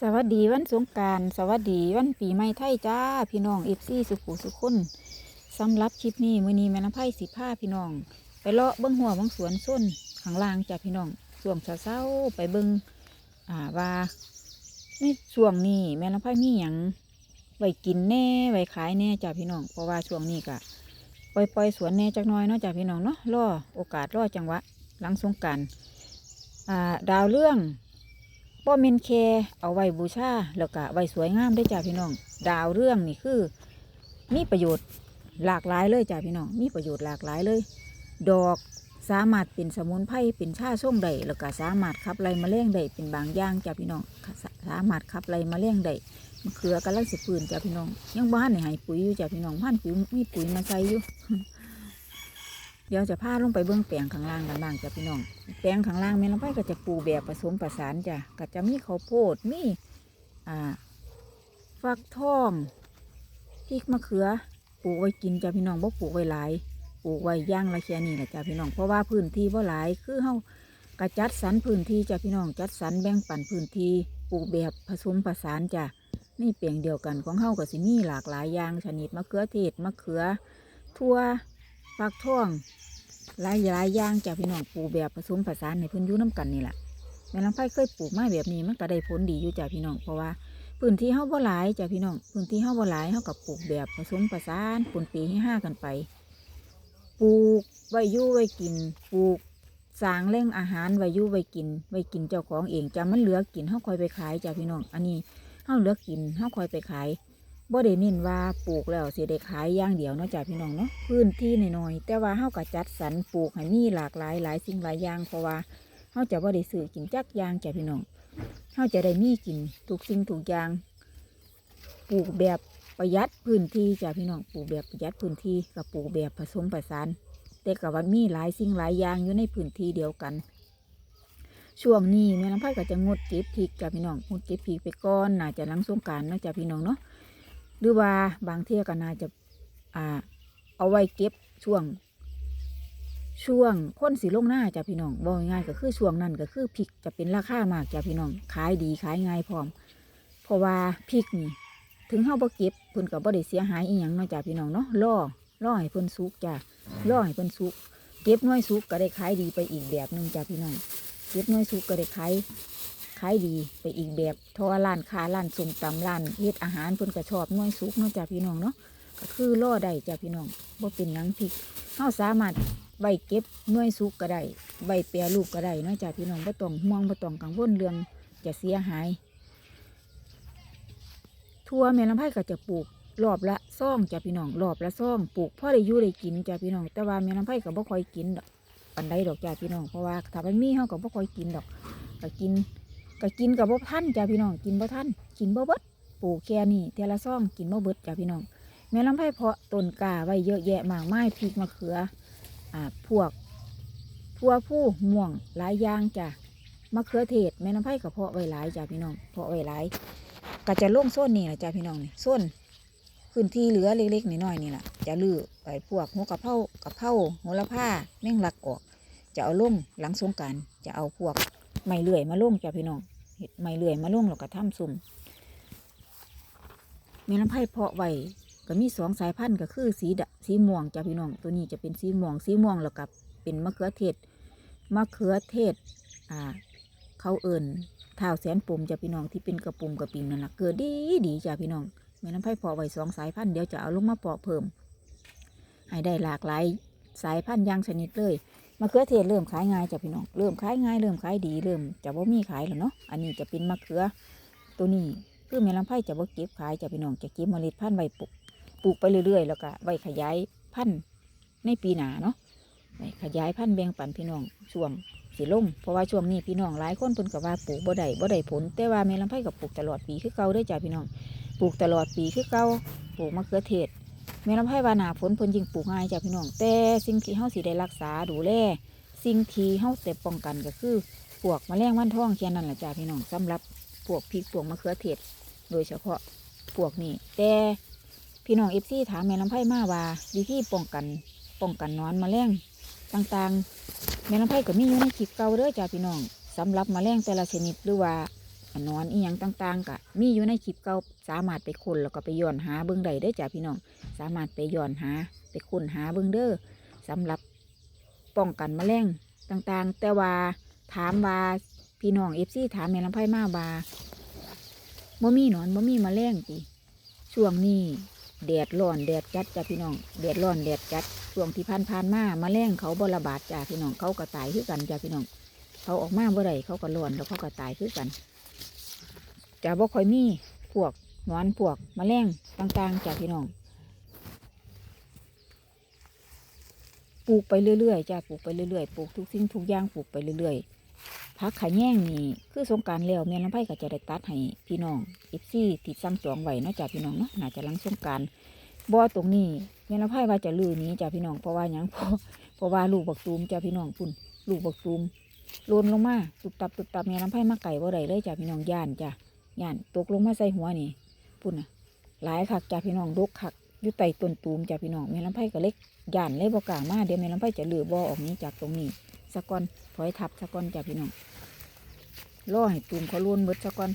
สวัสดีวันสงการสวัสดีวันปีใหม่ไทยจ้าพี่น้องเอฟซีสุขุสุขคนสำหรับคลิปนี้มือนี้แม่น้ำไผ่สิผ้าพี่น้อง ไปเลาะเบิ้งหัวเบิ้งสวนส้นข้างล่างจ้าพี่น้องช่วงเช้าไปเบิ้งอ่าว่าในช่วงนี้แม่น้ำไผ่มีหยังไว้กินแน่ไว้ขายแน่จ้าพี่น้องเพราะว่าช่วงนี้ก็ปล่อยปล่อยสวนแน่จักน้อยเนาะจ้าพี่น้องเนาะรอโอกาสรอจังหวะหลังสงการอ่าดาวเรื่อง ป้อเมนแคเอาไว้บูชาแล้วก็ไว้สวยงามได้จ้าพี่น้อง ดาวเรื่องนี่คือ มีประโยชน์หลากหลายเลยจ้าพี่น้อง มีประโยชน์หลากหลายเลย ดอกสามารถเป็นสมุนไพรเป็นชาส้มได้แล้วก็สามารถขับไล่มะเร็งได้เป็นบางอย่างจ้าพี่น้อง สามารถขับไล่มะเร็งได้มะเขือกำลังสิปืนจ้าพี่น้อง ยังบ้านในหายปุ๋ยอยู่จ้าพี่น้องพันปุ๋ยมีปุ๋ยมาใส่อยู่ เดี๋ยวจะพาลงไปเบื้องแปลงข้างล่างกันบ้างจ้ะพี่น้อง แปลงข้างล่างแม่ลำไผ่ก็จะปลูกแบบผสมประสานจ้ะก็จะมีข้าวโพดมีอ่าฟักทองพริกมะเขือปลูกไว้กินจ้ะพี่น้องบ่ปลูกไว้หลายปลูกไว้ย่างละแค่นี้แหละจ้ะพี่น้องเพราะว่าพื้นที่บ่หลายคือเฮากระจัดสรรพื้นที่จ้ะพี่น้องจัดสรรแบ่งปันพื้นที่ปลูกแบบผสมประสานจ้ะนี่แปลงเดียวกันของเฮาก็สิมีหลากหลายอย่างชนิดมะเขือเทศมะเขือทั่ว ฟักทองหลายหลายอย่างจากพี่น้องปลูกแบบผสมผสานในพื้นยุ่น้ำกันนี่แหละแม่ลำไผ่เคยปลูกไมาแบบนี้มันก็ได้ผลดีอยู่จากพี่น้องเพราะว่าพื้นที่เฮาบ่หลายจากพี่น้องพื้นที่เฮาบ่หลายเฮากับปลูกแบบผสมผสานปนปีให้ห้ากันไป ปลูกไว้ยู่ไว้กิน ปลูกสร้างแหล่งอาหารไว้ยู่ไว้กินไว้กินเจ้าของเองจะมันเหลือกินเฮาคอยไปขายจากพี่น้อง อันนี้เฮาเหลือกินเฮาคอยไปขาย บ่ได้เน้นว่าปลูกแล้วสิได้ขายอย่างเดียวเนาะจ้ะพี่น้องเนาะพื้นที่น้อยๆแต่ว่าเฮาก็จัดสรรปลูกให้มีหลากหลายหลายสิ่งหลายอย่างเพราะว่าเฮาจะบ่ได้ซื้อกินจักอย่างจ้ะพี่น้องเฮาจะได้มีกินทุกสิ่งทุกอย่าง ปลูกแบบประหยัดพื้นที่จ้ะพี่น้องปลูกแบบประหยัดพื้นที่กับปลูกแบบผสมผสานแต่ก็ว่ามีหลายสิ่งหลายอย่างอยู่ในพื้นที่เดียวกัน ช่วงนี้แม่น้ำไผ่ก็จะงดเก็บพริกจ้ะพี่น้องงดเก็บพริกไปก่อนน่าจะลังสงการนาะจ้ะพี่น้องเนาะ รือว่าบางเที่ยก็น่าจะอ่า เอาไว้เก็บช่วง ช่วงพ้นสีลงหน้าจ้ะพี่น้องบอกง่ายก็คือช่วงนั้นก็คือพริกจะเป็นราคามากจ้ะพี่น้องขายดีขายง่ายพร้อม เพราะว่าพริกนี่ถึงเฮาบ่เก็บเพิ่นก็บ่ได้เสียหายอีหยังเนาะจ้ะพี่น้องเนาะรอรอให้เพิ่นสุกจ้ะรอให้เพิ่นสุกเก็บน้อยสุกก็ได้ขายดีไปอีกแบบหนึงจ้ะพี่น้องเก็บน้อยสุกก็ได้ขายายดีไปอีกแบบเพราะว่าร้านค้าร้านส่งตำร้านเฮ็ดอาหารเพิ่นก็ชอบน้อยสุกเนาะจ้ะพี่น้องเนาะก็คือล่อได้จ้ะพี่น้องบ่เป็นหยังพริกเฮาสามารถใบเก็บน่วยสุกก็ได้ใบแปรรูปก็ได้เนาะจ้ะพี่น้องบ่ต้องห่วงบ่ต้องกังวลเรื่องจะเสียหายทั่วแม่ลำไผ่ก็จะปลูกรอบละซ่องจ้ะพี่น้องรอบละซ่องปลูกพ่อได้อยู่ได้กินจ้ะพี่น้องแต่ว่าแม่ลำไผ่ก็บ่ค่อยกินดอกปันใดดอกจ้ะพี่น้องเพราะว่าถ้ามันมีเฮาก็บ่ค่อยกินดอกก็กิน ก็กินกับบ่ทันจ้ะพี่น้องกินบ่ทันกินบ่เบิดปลูกแค่นี้เทละซ่องกินบ่เบิดจ้ะพี่น้องแม่ลำไผ่เพาะต้นกาไว้เยอะแยะมากมายพริกมะเขืออ่าพวกทั่วผู้ม่วงหลายอย่างจ้ะมะเขือเทศแม่ลำไผ่ก็เพาะไว้หลายจ้ะพี่น้องเพาะไว้หลายก็จะล่งโซนนี่แหละจ้ะพี่น้องนี่โซนพื้นที่เหลือเล็กๆน้อยๆนี่แหละจะลื้อไปพวกหัวกะเพรากะเพราโหระพาแมงลักออก จะเอาล่งหลังสงการจะเอาพวก ไม้เลื่อยมาลงจ้ะพี่น้องเห็ดไม้เลื่อยมาลงแล้วก็ทำซุ่มแม่ลำไผ่เพาะไว้ก็มีสองสายพันธุ์ก็คือสีดสีม่วงจ้ะพี่น้อง ตัวนี้จะเป็นสีม่วง สีม่วงแล้วกับเป็นมะเขือเทศมะเขือเทศอ่าเขาเอิ่นเท้าแสนปุ่มจ้ะพี่น้องที่เป็นกระปุ่มกระปิมนั่นแหละเกิดดีดีจ้ะพี่น้องแม่ลำไผ่เพาะไว้สองสายพันธุ์เดี๋ยวจะเอาลงมาเพาะเพิ่ม ให้ได้หลากหลายสายพันธุ์ยางชนิดเลย มะเขือเทศเริ่มขายง่ายจ้ะพี่น้องเริ่มขายง่ายเริ่มขายดีเริ่มจะว่ามีขายแล้วเนาะอันนี้จะเป็นมะเขือตัวนี้คือแม่ลำไผ่จะว่าเก็บขายจ้ะพี่น้องจะเก็บเมล็ดพันธุ์ไว้ปลูกปลูกไปเรื่อยๆ แล้วก็ไว้ขยายพันธุ์ในปีหนาเนาะไว้ขยายพันธุ์แบ่งปันพี่น้องช่วงสีลงเพราะว่าช่วงนี้พี่น้องหลายคนเพิ่นก็ว่าปลูกบ่ได้บ่ได้ผล แต่ว่าแม่ลำไผ่ก็ปลูกตลอดปีคือเก่าเด้จ้ะพี่น้องปลูกตลอดปีคือเก่าปลูกมะเขือเทศ แม่ลำไผ่ว่าหนาฝนเพิ่นยิงปลูกง่ายจ้ะพี่น้องแต่สิ่งที่เฮาสิได้รักษาดูแลสิ่งที่เฮาเต็ป้องกันก็คือพวกแมลงวันทองแค่นั้นแหละจ้าพี่น้องสำหรับพวกพริกพวกมะเขือเทศโดยเฉพาะพวกนี้ แต่พี่น้องเอฟซีถามแม่ลำไผ่มาว่าวิธีป้องกันป้องกันนอนแมลงต่างๆแม่ลำไผ่ก็มีอยู่ในคลิปเก่าเด้อจ้าพี่น้องสำหรับแมลงแต่ละชนิดหรือว่า นอนอีหยังต่างๆกะมีอยู่ในคลิปเก่าสามารถไปค้นแล้วก็ไปย้อนหาเบิ่งได้เด้จ้ะพี่น้อง สามารถไปย้อนหาไปค้นหาเบิ่งเด้อสำหรับป้องกันแมลงต่างๆ แต่ว่าถามว่าพี่น้องเอฟซีถามแม่ลำไพ่มาว่าบ่มีหนอนบ่มีแมลงติช่วงนี้แดดร้อนแดดจัดจ้ะพี่น้องแดดร้อนแดดจัดช่วงที่ผ่านผ่านมาแมลงเขาบระบาดจ้ะพี่น้องเขาก็ตายคือกันจ้ะพี่น้องเขาออกมาเมื่อไรเขาก็ร้อนแล้วเขาก็ตายคือกัน จะบ่ค่อยมีพวกหนอนพวกแมลงต่างๆจ้ะพี่น้องปลูกไปเรื่อยๆจ้ะปลูกไปเรื่อยๆปลูกทุกสิ่งทุกอย่างปลูกไปเรื่อยๆพักขะแย่งนี่คือสงการแล้วแม่ลำไผ่ก็จะได้ตัดให้พี่น้องอีซี่ที่สั่งจองไว้นะจ้ะพี่น้องเนาะน่าจะลังสงการบ่อตรงนี้แม่ลำไผ่ว่าจะลือนี้จ้ะพี่น้องเพราะว่ายังเพราะเพราะว่าลูกบักตูมจ้ะพี่น้องปุ่นลูกบักตูมโลนลงมาตุบตับตุบตับแม่ลำไผ่มาไก่บ่ได้เลยจ้ะพี่น้องย่านจ้ะ ย่านตกลงมาใส่หัวนี่ปุ่นน่ะหลายคักจ้ะพี่น้องดกคักอยู่ใต้ต้นตูมจ้ะพี่น้องแม่ลำไผ่ก็เล็กย่านเลยบกล้ามาเดี๋ยวแม่ลำไผ่จะลือบอออกนี้จากตรงนี้สะก่อนถอยทับสะก่อนจ้ะพี่น้องล่อให้ตูมเขาล้วนเบิดสะก่อน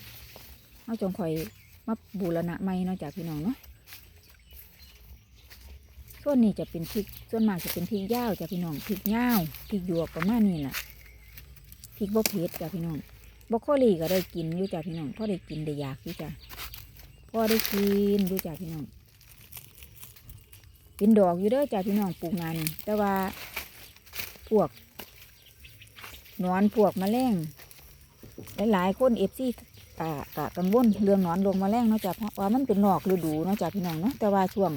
เอาจงคอยมาบูรณะใหม่เนาะจ้ะพี่น้องเนาะส่วนนี้จะเป็นพริกส่วนมากจะเป็นพริกย่าวจ้ะพี่น้องพริกย่าวพริกหยวกประมาณนี้แหละพริกบกเผ็ดจ้ะพี่น้อง บกโคลีก็ได้กินอยู่จ้ะพี่น้องพ่อได้กินได้อยากอยู่จ้ะพ่อได้กินอยู่จ้ะพี่น้องเป็นดอกอยู่เด้อจ้าพี่น้องปลูกงานแต่ว่าพวกนอนพวกมแมลงหลายๆคนเอฟซีกะกะกังวลเรื่องนอนลงมแมลงเนาะจ้ะเพราะว่ามันเป็นนอกฤดูเนาะจ้ะพี่น้องเนาะแต่ว่าช่วง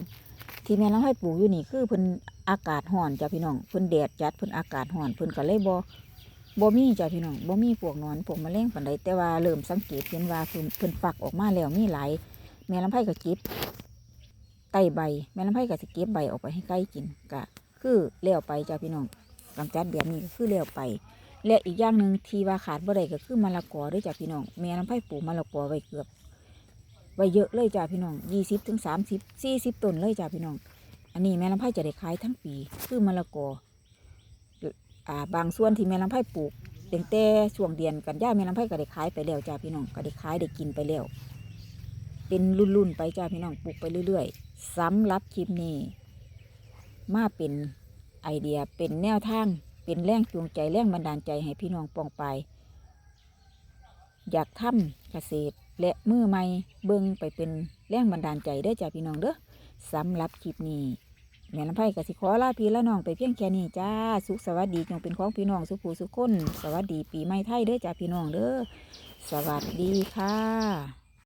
ที่แม่น้องให้ปลูกอยู่นี่คือเพิ่นอากาศร้อนจ้ะพี่น้องเพิ่นแดดจัดเพิ่นอากาศร้อนเพิ่นก็เลยบ่ บ่มีจ้ะพี่น้องบ่มีพวกนอนพวกแมลงปานใดแต่ว่าเริ่มสังเกตเห็นว่าเพิ่นเพิ่นฝักออกมาแล้วมีหลายแม่ลำไผ่ก็เก็บไต่ใบ แม่ลำไผ่ก็สิเก็บใบออกไปให้ไก่กินกะคือเลี้ยวไปจ้าพี่น้องกำจัดแบบนี้ก็คือเลี้ยวไป และอีกอย่างหนึ่งที่ว่าขาดบ่ได้ก็คือมะละกอด้วยจ้าพี่น้องแม่ลำไผ่ปลูกมะละกอไว้เกือบไว้เยอะเลยจ้าพี่น้องยี่สิบถึงสามสิบสี่สิบต้นเลยจ้าพี่น้อง อันนี้แม่ลำไผ่จะได้ขายทั้งปี คือมะละกอ อ่าบางส่วนที่แม่ลำไผ่ปลูกตั้งแต่ช่วงเดือนกันยาแม่ลำไผ่ก็ได้ขายไปแล้วจ้าพี่น้องก็ได้ขายได้กินไปแล้วเป็นรุ่นๆไปจ้าพี่น้องปลูกไปเรื่อยๆสำหรับคลิปนี้ มาเป็นไอเดียเป็นแนวทางเป็นแรงจูงใจแรงบันดาลใจให้พี่น้องปองไป อยากทำเกษตรและมือใหม่เบิ่งไปเป็นแรงบันดาลใจเด้จ้าพี่น้องเด้อสำหรับคลิปนี้ แม่ลำไผ่กสิขอลาพี่ละน้องไปเพียงแค่นี้จ้า สุขสวัสดีจงเป็นของพี่น้องสุขผู้สุขคน สวัสดีปีใหม่ไทยเด้อจ้าพี่น้องเด้อ สวัสดีค่ะ